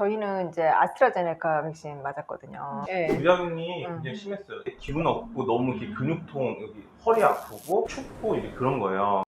저희는 이제 아스트라제네카 백신 맞았거든요. 네. 부작용이 음. 굉장히 심했어요. 기운 없고 너무 이렇게 근육통, 여기 허리 아프고 춥고 이제 그런 거예요.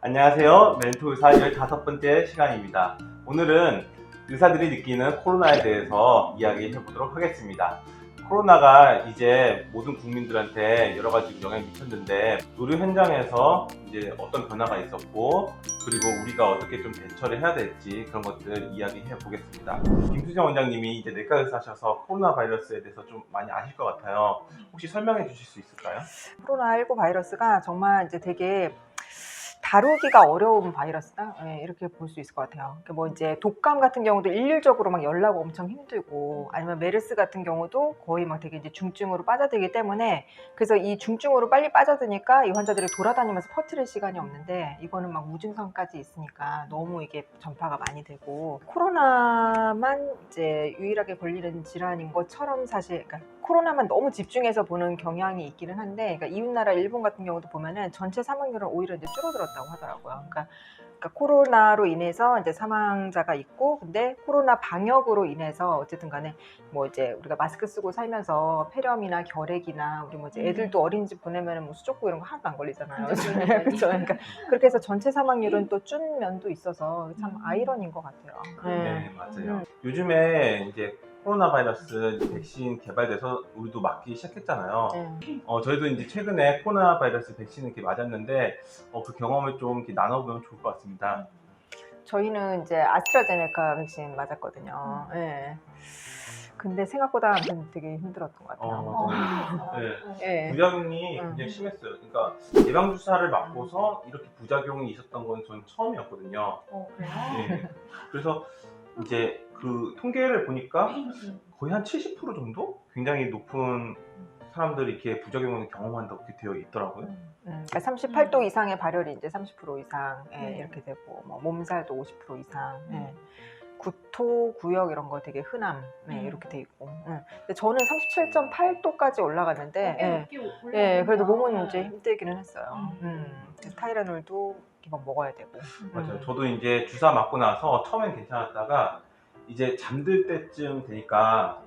안녕하세요. 멘토 의사 15번째 시간입니다. 오늘은 의사들이 느끼는 코로나에 대해서 이야기해 보도록 하겠습니다. 코로나가 이제 모든 국민들한테 여러 가지 영향을 미쳤는데 의료 현장에서 이제 어떤 변화가 있었고 그리고 우리가 어떻게 좀 대처를 해야 될지 그런 것들 이야기해 보겠습니다. 김수정 원장님이 이제 내과 의사셔서 코로나 바이러스에 대해서 좀 많이 아실 것 같아요. 혹시 설명해 주실 수 있을까요? 코로나19 바이러스가 정말 이제 되게 다루기가 어려운 바이러스다 네, 이렇게 볼 수 있을 것 같아요. 그러니까 뭐 이제 독감 같은 경우도 일률적으로 막 열나고 엄청 힘들고 아니면 메르스 같은 경우도 거의 막 되게 이제 중증으로 빠져들기 때문에 그래서 이 중증으로 빨리 빠져드니까 이 환자들이 돌아다니면서 퍼뜨릴 시간이 없는데 이거는 막 무증상까지 있으니까 너무 이게 전파가 많이 되고 코로나 만 이제 유일하게 걸리는 질환인 것처럼 사실 그러니까 코로나만 너무 집중해서 보는 경향이 있기는 한데 그러니까 이웃 나라 일본 같은 경우도 보면은 전체 사망률은 오히려 이제 줄어들었다고 하더라고요. 그러니까, 그러니까 코로나로 인해서 이제 사망자가 있고 근데 코로나 방역으로 인해서 어쨌든 간에 뭐 이제 우리가 마스크 쓰고 살면서 폐렴이나 결핵이나 우리 뭐 이제 음. 애들도 어린이집 보내면은 뭐 수족구 이런 거 하나도 안 걸리잖아요. 그렇죠. 그러니까 그렇게 해서 전체 사망률은 또 준 면도 있어서 참 음. 아이러니인 것 같아요. 네, 맞아요. 음. 요즘에 이제 코로나 바이러스 백신 개발돼서 우리도 맞기 시작했잖아요. 네. 어, 저희도 이제 최근에 코로나 바이러스 백신을 이렇게 맞았는데 어, 그 경험을 좀 이렇게 나눠보면 좋을 것 같습니다. 저희는 이제 아스트라제네카 백신 맞았거든요. 예. 근데 생각보다 아무튼 되게 힘들었던 것 같아요. 어, 맞아요. 네. 예. 부작용이 음. 굉장히 심했어요. 그러니까 예방 주사를 맞고서 이렇게 부작용이 있었던 건 저는 처음이었거든요. 어, 그래요? 예. 그래서 이제 그 통계를 보니까 거의 한 70% 정도 굉장히 높은 사람들이 이렇게 부작용을 경험한다고 이렇게 되어 있더라고요. 음, 그러니까 38도 이상의 발열이 이제 30% 이상 예, 네. 이렇게 되고 뭐 몸살도 50% 이상 예. 음. 구토, 구역 이런 거 되게 흔함 네, 음. 이렇게 돼 있고 예. 근데 저는 37.8도까지 올라갔는데 예. 네. 예, 그래도 몸은 이제 힘들기는 했어요. 음. 음, 그래서 타이레놀도 기본 먹어야 되고 맞아요. 음. 저도 이제 주사 맞고 나서 처음엔 괜찮았다가 이제 잠들 때쯤 되니까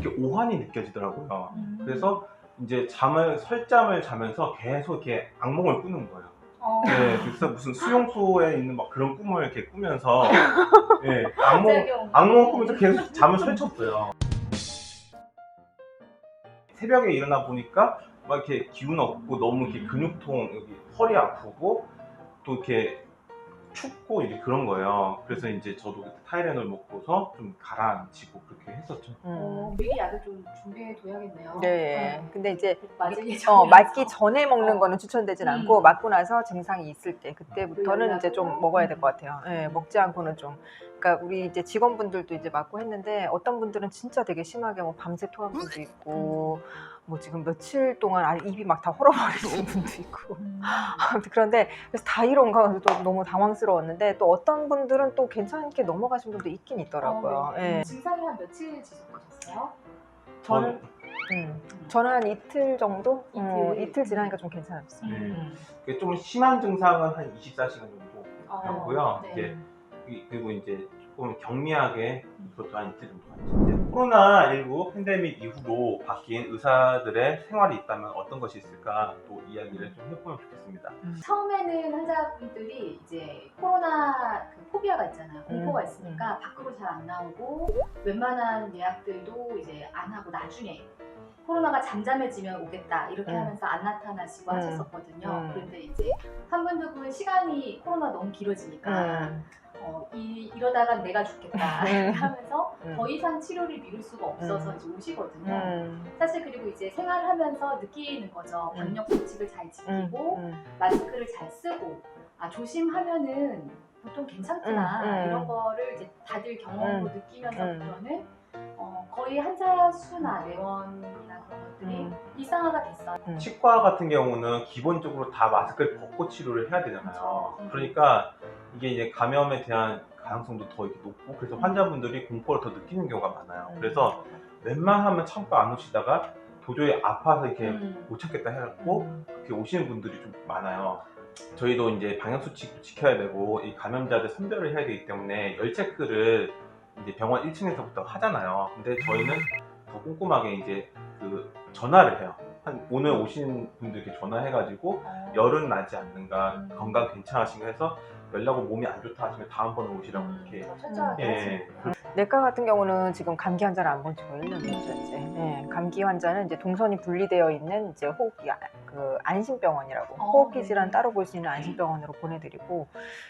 이렇게 오한이 느껴지더라고요. 음. 그래서 이제 잠을 설잠을 자면서 계속 이렇게 악몽을 꾸는 거예요. 어. 네, 그래서 무슨 수용소에 있는 막 그런 꿈을 이렇게 꾸면서 예, 악몽 부작용. 악몽을 꾸면서 계속 잠을 설쳤어요. 새벽에 일어나 보니까 막 이렇게 기운 없고 너무 이렇게 근육통 여기 허리 아프고 또 이렇게 춥고 이제 그런 거예요. 그래서 이제 저도 그때 타이레놀 먹고서 좀 가라앉히고 그렇게 했었죠. 음. 어, 미리 약을 좀 준비해 둬야겠네요. 네. 근데 이제 맞으기 어, 전에 맞기 전에 먹는 어. 거는 추천되진 음. 않고 맞고 나서 증상이 있을 때 그때부터는 그 이제 좀? 먹어야 될 것 같아요. 예, 먹지 않고는 좀 그러니까 우리 이제 직원분들도 이제 맞고 했는데 어떤 분들은 진짜 되게 심하게 뭐 밤새 토한 분도 있고 뭐 지금 며칠 동안 아예 입이 막 다 헐어버리는 분도 있고 아무튼 그런데 그래서 다 이런가 또 너무 당황스러웠는데 또 어떤 분들은 또 괜찮게 넘어가신 분도 있긴 있더라고요. 어, 네. 예. 증상이 한 며칠 지속되셨어요? 저는 음, 저는 한 이틀 정도 이틀? 어, 이틀 지나니까 좀 괜찮았어요. 네. 음. 그게 좀 심한 증상은 한 24시간 정도 어, 하고요. 네. 이제 그리고 이제 조금 경미하게 그것도 한 이틀 정도 갔죠. 이제 코로나19 팬데믹 이후로 바뀐 의사들의 생활이 있다면 어떤 것이 있을까 또 이야기를 좀 해보면 좋겠습니다. 처음에는 환자분들이 이제 코로나 그 포비아가 있잖아요. 공포가 음, 있으니까 밖으로 잘 안 나오고 웬만한 예약들도 이제 안 하고 나중에 코로나가 잠잠해지면 오겠다 이렇게 음. 하면서 안 나타나시고 음. 하셨었거든요. 음. 그런데 이제 한 분들은 시간이 코로나 너무 길어지니까 음. 어, 이, 이러다가 내가 죽겠다 음. 하면서 음. 더 이상 치료를 미룰 수가 없어서 음. 이제 오시거든요. 음. 사실 그리고 이제 생활하면서 느끼는 거죠. 음. 방역 수칙을 잘 음. 지키고 음. 마스크를 잘 쓰고 아 조심하면은 보통 괜찮구나 음, 음. 이런 거를 이제 다들 경험으로 음, 느끼면서부터는 어, 거의 환자 수나 내원이나 그런 것들이 음. 일상화가 됐어요. 음. 치과 같은 경우는 기본적으로 다 마스크를 벗고 치료를 해야 되잖아요. 그렇죠. 그러니까 이게 이제 감염에 대한 가능성도 더 이렇게 높고 그래서 환자분들이 공포를 더 느끼는 경우가 많아요. 음. 그래서 웬만하면 참고 안 오시다가 도저히 아파서 이렇게 음. 못 찾겠다 해갖고 음. 그렇게 오시는 분들이 좀 많아요. 저희도 이제 방역 수칙도 지켜야 되고 이 감염자들 선별을 해야 되기 때문에 열 체크를 이제 병원 1층에서부터 하잖아요. 근데 저희는 더 꼼꼼하게 이제 그 전화를 해요. 한 오늘 오신 분들께 전화해가지고 어. 열은 나지 않는가, 음. 건강 괜찮으신가 해서 연락을 몸이 안 좋다 하시면 다음번에 오시라고 음, 이렇게. 더 철저하게 예. 하지. 내과 같은 경우는 지금 감기 환자를 안 본 지가 1년이었지. 네, 감기 환자는 이제 동선이 분리되어 있는 이제 호흡기 아- 그 안심병원이라고 어, 호흡기 네. 질환 따로 볼 수 있는 안심병원으로 보내드리고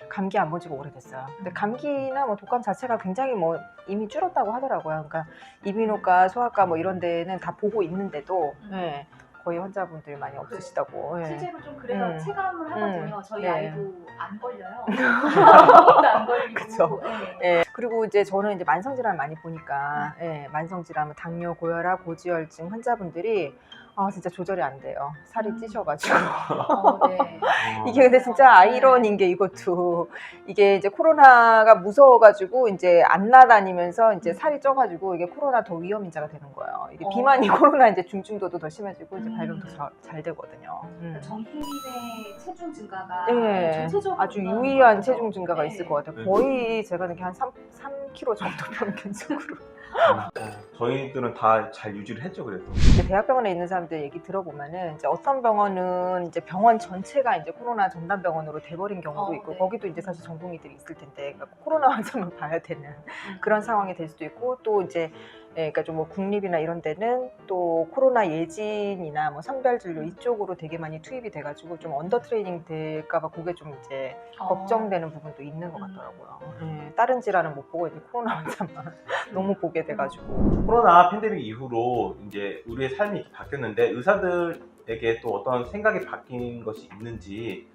감기 안 본 지가 오래됐어요. 근데 음. 감기나 뭐 독감 자체가 굉장히 뭐 이미 줄었다고 하더라고요. 그러니까 이비인후과, 소아과 뭐 이런 데는 다 보고 있는데도 음. 네, 거의 환자분들이 많이 없으시다고. 네. 실제로 좀 그래서 음. 체감을 하거든요. 저희 네. 아이도 안 걸려요. 아무도 안 걸리고. 그쵸. 네. 예, 그리고 이제 저는 이제 만성질환 많이 보니까, 예, 만성질환, 당뇨, 고혈압, 고지혈증 환자분들이, 아, 진짜 조절이 안 돼요. 살이 음. 찌셔가지고. 어, 네. 어, 이게 근데 진짜 아이러니인 게 이것도, 이게 이제 코로나가 무서워가지고, 이제 안 나다니면서 이제 살이 쪄가지고, 이게 코로나 더 위험인자가 되는 거예요. 이게 어. 비만이 코로나 이제 중증도도 더 심해지고, 이제 음. 발병도 잘, 잘 되거든요. 음. 정기인의 체중 증가가 예, 전체적으로 아주 유의한 것 체중. 증가가 네. 있을 것 같아요. 네. 거의 제가 느끼 한 3, 3kg 정도 평균적으로. 어, 저희들은 다 잘 유지를 했죠, 그래도. 이제 대학병원에 있는 사람들 얘기 들어보면은 이제 어떤 병원은 이제 병원 전체가 이제 코로나 전담 병원으로 돼버린 경우도 어, 있고 네. 거기도 이제 사실 전공의들이 있을 텐데 그러니까 코로나 환자만 봐야 되는 음. 그런 상황이 될 수도 있고 또 이제 예, 그러니까 좀 뭐 국립이나 이런 데는 또 코로나 예진이나 뭐 선별 진료 이쪽으로 되게 많이 투입이 돼가지고 좀 언더 트레이닝 될까봐 그게 좀 이제 어. 걱정되는 부분도 있는 것 음. 같더라고요. 예, 다른 질환은 못 보고 이제 코로나 환자만 너무 보게 돼가지고. 코로나 팬데믹 이후로 이제 우리의 삶이 바뀌었는데 의사들에게 또 어떤 생각이 바뀐 것이 있는지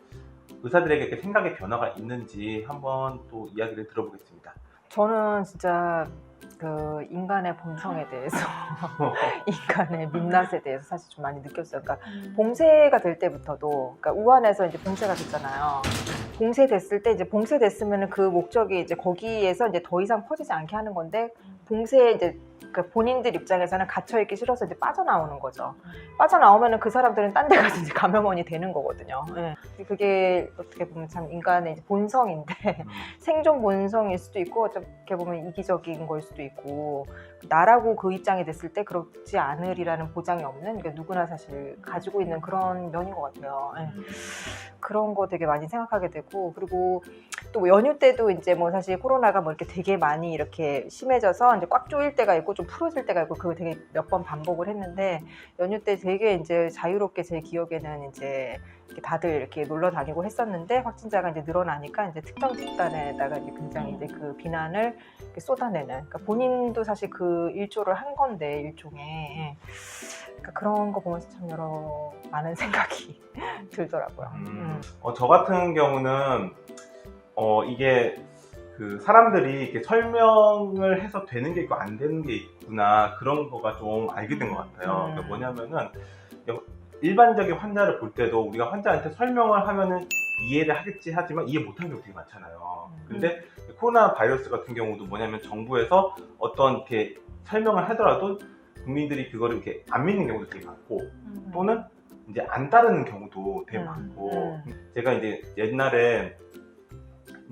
의사들에게 이렇게 생각의 변화가 있는지 한번 또 이야기를 들어보겠습니다. 저는 진짜 그 인간의 본성에 대해서 인간의 민낯에 대해서 사실 좀 많이 느꼈어요. 그러니까 음. 봉쇄가 될 때부터도 그러니까 우한에서 이제 봉쇄가 됐잖아요. 봉쇄됐을 때 이제 봉쇄됐으면 그 목적이 이제 거기에서 이제 더 이상 퍼지지 않게 하는 건데 봉쇄 이제 그 본인들 입장에서는 갇혀 있기 싫어서 이제 빠져나오는 거죠. 빠져나오면은 그 사람들은 딴 데 가서 이제 감염원이 되는 거거든요. 예. 그게 어떻게 보면 참 인간의 본성인데 음, 생존 본성일 수도 있고 어떻게 보면 이기적인 걸 수도 있고 나라고 그 입장이 됐을 때 그렇지 않으리라는 보장이 없는 그러니까 누구나 사실 가지고 있는 그런 면인 것 같아요. 예. 음. 그런 거 되게 많이 생각하게 되고 그리고 또 연휴 때도 이제 뭐 사실 코로나가 뭐 이렇게 되게 많이 이렇게 심해져서 이제 꽉 조일 때가 있고 좀 풀어질 때가 있고 그거 되게 몇 번 반복을 했는데 연휴 때 되게 이제 자유롭게 제 기억에는 이제 이렇게 다들 이렇게 놀러 다니고 했었는데 확진자가 이제 늘어나니까 이제 특정 집단에다가 이제 굉장히 이제 그 비난을 쏟아내는 그러니까 본인도 사실 그 일조를 한 건데 일종의 예. 그러니까 그런 거 보면서 참 여러 많은 생각이 들더라고요. 음. 음. 어, 저 같은 경우는 어, 이게 그 사람들이 이렇게 설명을 해서 되는 게 있고 안 되는 게 있구나 그런 거가 좀 알게 된 것 같아요. 음. 그러니까 뭐냐면은 일반적인 환자를 볼 때도 우리가 환자한테 설명을 하면은 이해를 하겠지 하지만 이해 못하는 경우 되게 많잖아요. 음. 근데 코로나 바이러스 같은 경우도 뭐냐면 정부에서 어떤 이렇게 설명을 하더라도 국민들이 그거를 이렇게 안 믿는 경우도 되게 많고 음. 또는 이제 안 따르는 경우도 되게 음, 많고 음. 제가 이제 옛날에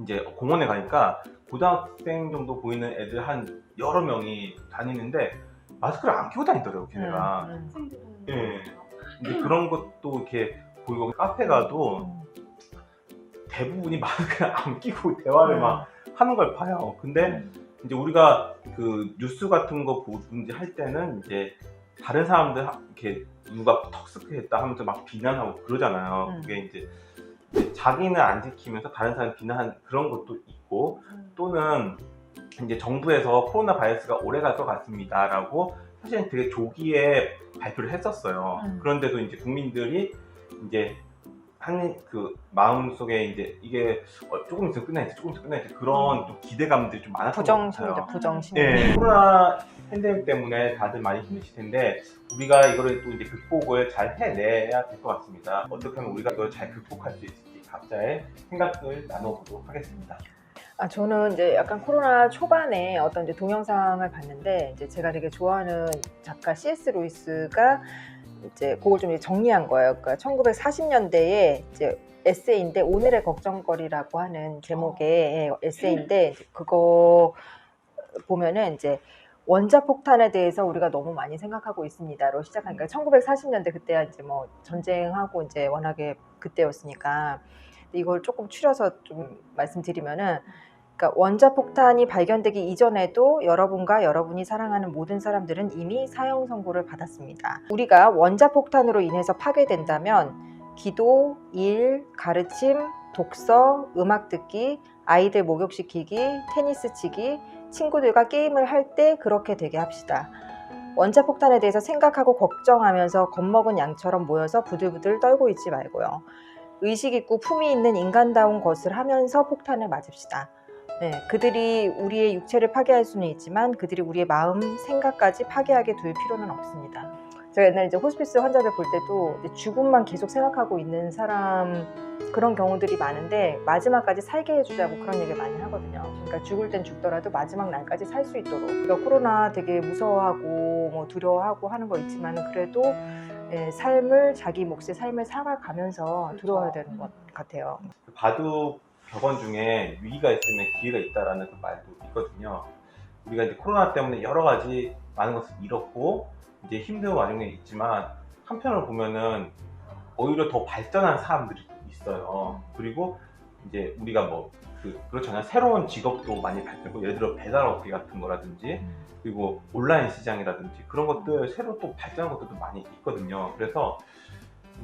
이제 공원에 가니까 고등학생 정도 보이는 애들 한 여러 명이 다니는데 마스크를 안 끼고 다니더라고요 걔네가 음, 음. 학생들은 예. 그런 것도 이렇게 보이고 카페 가도 음. 대부분이 마스크를 안 끼고 대화를 막 하는 걸 봐요 근데 음. 이제 우리가 그 뉴스 같은 거 보든지 할 때는 이제 다른 사람들 하- 이렇게 누가 턱스크했다 하면서 막 비난하고 그러잖아요. 음. 그게 이제 자기는 안 지키면서 다른 사람 비난한 그런 것도 있고 음. 또는 이제 정부에서 코로나 바이러스가 오래 갈 것 같습니다라고 사실은 되게 조기에 발표를 했었어요. 음. 그런데도 이제 국민들이 이제 한그 마음 속에 이제 이게 어, 조금 있으면 끝나야지, 조금 있으면 끝나야지 그런 또 기대감들이 좀 많았던 것 부정심이죠, 같아요. 부정심. 네, 코로나 팬데믹 때문에 다들 많이 힘드실 텐데 우리가 이거를 또 이제 극복을 잘 해내야 될 것 같습니다. 어떻게 하면 우리가 이걸 잘 극복할 수 있을지 각자의 생각을 나눠보도록 하겠습니다. 아, 저는 이제 약간 코로나 초반에 어떤 이제 동영상을 봤는데 이제 제가 되게 좋아하는 작가 C.S. 루이스가 이제 그걸 좀 정리한 거예요. 그러니까 1940년대에 이제 에세이인데 오늘의 걱정거리라고 하는 제목의 예, 에세이인데 그거 보면은 이제 원자폭탄에 대해서 우리가 너무 많이 생각하고 있습니다로 시작하니까 1940년대 그때야 이제 뭐 전쟁하고 이제 워낙에 그때였으니까 이걸 조금 추려서 좀 말씀드리면은 그러니까 원자 폭탄이 발견되기 이전에도 여러분과 여러분이 사랑하는 모든 사람들은 이미 사형 선고를 받았습니다. 우리가 원자 폭탄으로 인해서 파괴된다면 기도, 일, 가르침, 독서, 음악 듣기, 아이들 목욕시키기, 테니스 치기, 친구들과 게임을 할 때 그렇게 되게 합시다. 원자 폭탄에 대해서 생각하고 걱정하면서 겁먹은 양처럼 모여서 부들부들 떨고 있지 말고요. 의식 있고 품위 있는 인간다운 것을 하면서 폭탄을 맞읍시다. 네, 그들이 우리의 육체를 파괴할 수는 있지만 그들이 우리의 마음, 생각까지 파괴하게 둘 필요는 없습니다. 제가 옛날에 이제 호스피스 환자들 볼 때도 죽음만 계속 생각하고 있는 사람 그런 경우들이 많은데 마지막까지 살게 해주자고 그런 얘기를 많이 하거든요. 그러니까 죽을 땐 죽더라도 마지막 날까지 살 수 있도록. 그러니까 코로나 되게 무서워하고 뭐 두려워하고 하는 거 있지만 그래도 예, 삶을 자기 몫의 삶을 살아가면서 들어야 되는 것 같아요. 그 바둑 격언 중에 위기가 있으면 기회가 있다라는 그 말도 있거든요. 우리가 이제 코로나 때문에 여러 가지 많은 것을 잃었고 이제 힘든 와중에 있지만 한편으로 보면은 오히려 더 발전한 사람들이 있어요. 그리고 이제 우리가 뭐 그, 그렇잖아요. 새로운 직업도 많이 발전하고 예를 들어 배달업계 같은 거라든지 그리고 온라인 시장이라든지 그런 것들 새로 또 발전한 것들도 많이 있거든요. 그래서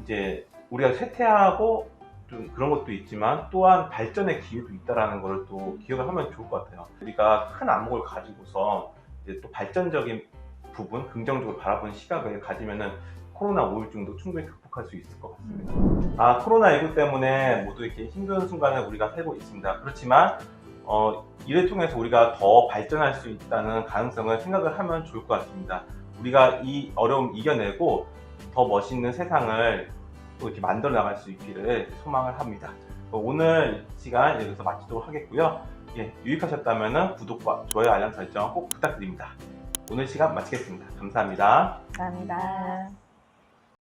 이제 우리가 쇠퇴하고 좀 그런 것도 있지만 또한 발전의 기회도 있다라는 걸또 기억을 하면 좋을 것 같아요. 우리가 큰 안목을 가지고서 이제 또 발전적인 부분, 긍정적으로 바라보는 시각을 가지면은 코로나 우울증도 충분히 극복할 수 있을 것 같습니다. 아, 코로나19 때문에 모두 이렇게 힘든 순간을 우리가 살고 있습니다. 그렇지만, 어, 이를 통해서 우리가 더 발전할 수 있다는 가능성을 생각을 하면 좋을 것 같습니다. 우리가 이 어려움 이겨내고 더 멋있는 세상을 또 이렇게 만들어 나갈 수 있기를 소망을 합니다. 오늘 시간 여기서 마치도록 하겠고요. 예, 유익하셨다면 구독과 좋아요, 알람 설정 꼭 부탁드립니다. 오늘 시간 마치겠습니다. 감사합니다. 감사합니다.